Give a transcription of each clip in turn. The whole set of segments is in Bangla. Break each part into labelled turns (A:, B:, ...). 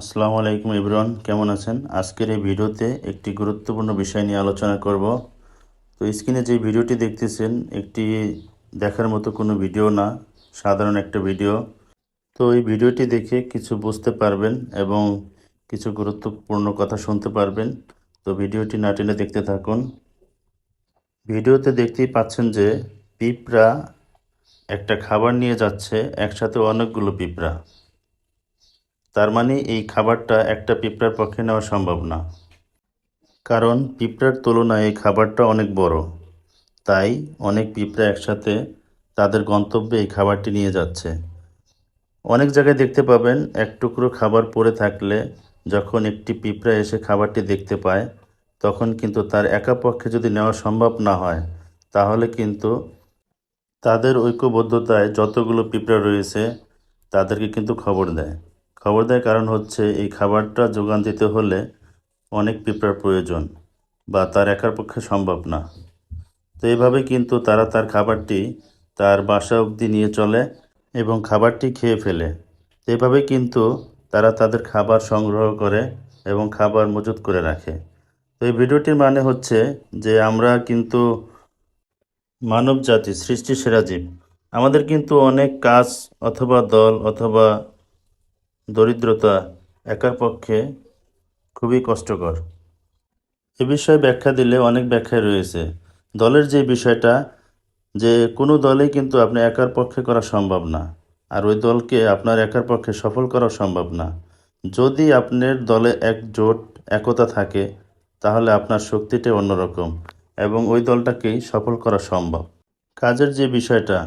A: আসসালামু আলাইকুম ইবরন, কেমন আছেন? আজকের এই ভিডিওতে একটি গুরুত্বপূর্ণ বিষয় নিয়ে আলোচনা করব। তো স্ক্রিনে যে ভিডিওটি দেখতেছেন, একটি দেখার মতো কোনো ভিডিও না, সাধারণ একটা ভিডিও। তো এই ভিডিওটি দেখে কিছু বুঝতে পারবেন এবং কিছু গুরুত্বপূর্ণ কথা শুনতে পারবেন। তো ভিডিওটি না টেনে দেখতে থাকুন। ভিডিওতে দেখতেই পাচ্ছেন যে পিঁপড়া একটা খাবার নিয়ে যাচ্ছে, একসাথে অনেকগুলো পিঁপড়া। তার মানে এই খাবারটা একটা পিঁপড়ার পক্ষে নেওয়া সম্ভব না। কারণ পিঁপড়ার তুলনায় এই খাবারটা অনেক বড়। তাই অনেক পিঁপড়া একসাথে তাদের গন্তব্যে এই খাবারটি নিয়ে যাচ্ছে। অনেক জায়গায় দেখতে পাবেন এক টুকরো খাবার পড়ে থাকলে যখন একটি পিঁপড়া এসে খাবারটি দেখতে পায়, তখন কিন্তু তার একা পক্ষে যদি নেওয়া সম্ভব না হয়, তাহলে কিন্তু তাদের ঐক্যবদ্ধতায় যতগুলো পিঁপড়া রয়েছে, তাদেরকে কিন্তু খবর দেয়। খবর দেয় কারণ হচ্ছে, এই খাবারটা যোগান দিতে হলে অনেক পিঁপড়ার প্রয়োজন বা তার একার পক্ষে সম্ভব না। তো এইভাবে কিন্তু তারা তার খাবারটি তার বাসা অবধি নিয়ে চলে এবং খাবারটি খেয়ে ফেলে। তো এইভাবে কিন্তু তারা তাদের খাবার সংগ্রহ করে এবং খাবার মজুত করে রাখে। তো এই ভিডিওটির মানে হচ্ছে যে আমরা কিন্তু মানব জাতি সৃষ্টি সেরা জীব, আমাদের কিন্তু অনেক কাজ অথবা দল অথবা দরিদ্রতা একার পক্ষে খুবই কষ্টকর। এ বিষয়ে ব্যাখ্যা দিলে অনেক ব্যাখ্যায় রয়েছে। দলের যে বিষয়টা, যে কোনো দলেই কিন্তু আপনি একার পক্ষে করা সম্ভব না, আর ওই দলকে আপনার একার পক্ষে সফল করা সম্ভব না। যদি আপনার দলে একজোট একতা থাকে, তাহলে আপনার শক্তিটা অন্যরকম এবং ওই দলটাকেই সফল করা সম্ভব। কাজের যে বিষয়টা,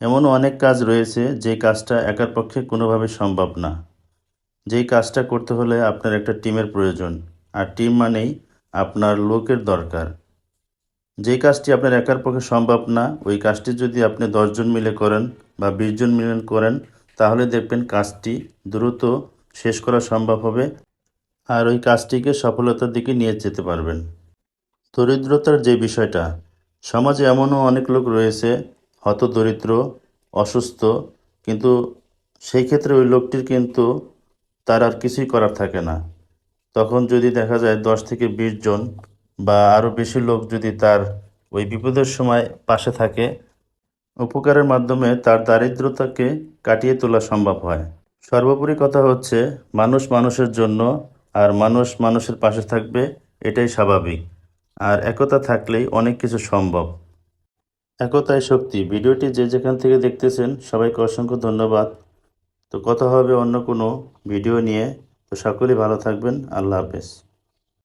A: এমনও অনেক কাজ রয়েছে যে কাজটা একার পক্ষে কোনোভাবে সম্ভব না। যেই কাজটা করতে হলে আপনার একটা টিমের প্রয়োজন, আর টিম মানেই আপনার লোকের দরকার। যেই কাজটি আপনার একার পক্ষে সম্ভব না, ওই কাজটি যদি আপনি দশজন মিলে করেন বা বিশজন মিলে করেন, তাহলে দেখবেন কাজটি দ্রুত শেষ করা সম্ভব হবে, আর ওই কাজটিকে সফলতার দিকে নিয়ে যেতে পারবেন। দরিদ্রতার যে বিষয়টা, সমাজে এমনও অনেক লোক রয়েছে হত দরিদ্র অসুস্থ, কিন্তু সেই ক্ষেত্রে ওই লোকটির কিন্তু তার আর কিছুই করার থাকে না। তখন যদি দেখা যায় দশ থেকে বিশ জন বা আরও বেশি লোক যদি তার ওই বিপদের সময় পাশে থাকে, উপকারের মাধ্যমে তার দারিদ্রতাকে কাটিয়ে তোলা সম্ভব হয়। সর্বোপরি কথা হচ্ছে, মানুষ মানুষের জন্য আর মানুষ মানুষের পাশে থাকবে, এটাই স্বাভাবিক। আর একতা থাকলেই অনেক কিছু সম্ভব। একতাই শক্তি। ভিডিওটি যে যেখান থেকে দেখতেছেন, সবাইকে অসংখ্য ধন্যবাদ। তো কথা হবে অন্য কোনো ভিডিও নিয়ে। তো সকলেই ভালো থাকবেন। আল্লাহ হাফেজ।